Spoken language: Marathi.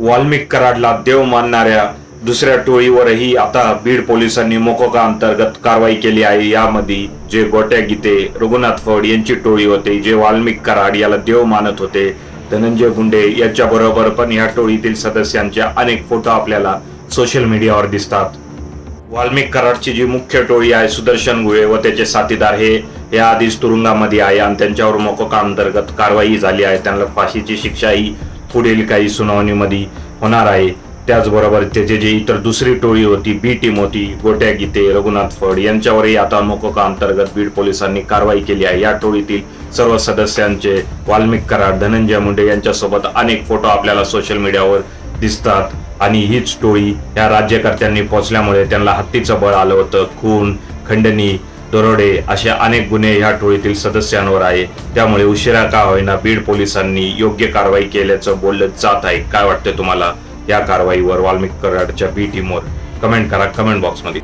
वाल्मिक कराडला देव मानणाऱ्या दुसऱ्या टोळीवरही आता बीड पोलिसांनी मोकोका अंतर्गत कारवाई केली आहे. यामध्ये जे गोट्या गीते रघुनाथ फड यांची टोळी होते जे वाल्मिक कराड याला देव मानत होते धनंजय गुंडे यांच्याबरोबर पण या टोळीतील सदस्यांचे अनेक फोटो आपल्याला सोशल मीडियावर दिसतात. वाल्मिक कराडची जी मुख्य टोळी आहे सुदर्शन गुळे व त्याचे साथीदार हे या आधीच तुरुंगामध्ये आहे आणि त्यांच्यावर मोकोका अंतर्गत कारवाई झाली आहे. त्यांना फाशीची शिक्षाही पुढील काही सुनावणीमध्ये होणार आहे. त्याचबरोबर त्याचे जे इतर दुसरी टोळी होती बी टीम होती गोट्या गीते रघुनाथ फड यांच्यावरही आता मोकोका अंतर्गत बीड पोलिसांनी कारवाई केली आहे. या टोळीतील सर्व सदस्यांचे वाल्मिक कराड धनंजय मुंडे यांच्यासोबत अनेक फोटो आपल्याला सोशल मीडियावर दिसतात. आणि हीच टोळी या राज्यकर्त्यांनी पोचल्यामुळे त्यांना हत्तीचं बळ आलं होतं. खून खंडणी दरोडे अशा अनेक गुन्हे ह्या टोळीतील सदस्यांवर आहे. त्यामुळे उशिरा का होईना बीड पोलिसांनी योग्य कारवाई केल्याचं बोललं जात आहे. काय वाटतं तुम्हाला? या कारवाईवर वाल्मिक कराडच्या बी टीमवर कमेंट करा कमेंट बॉक्समध्ये.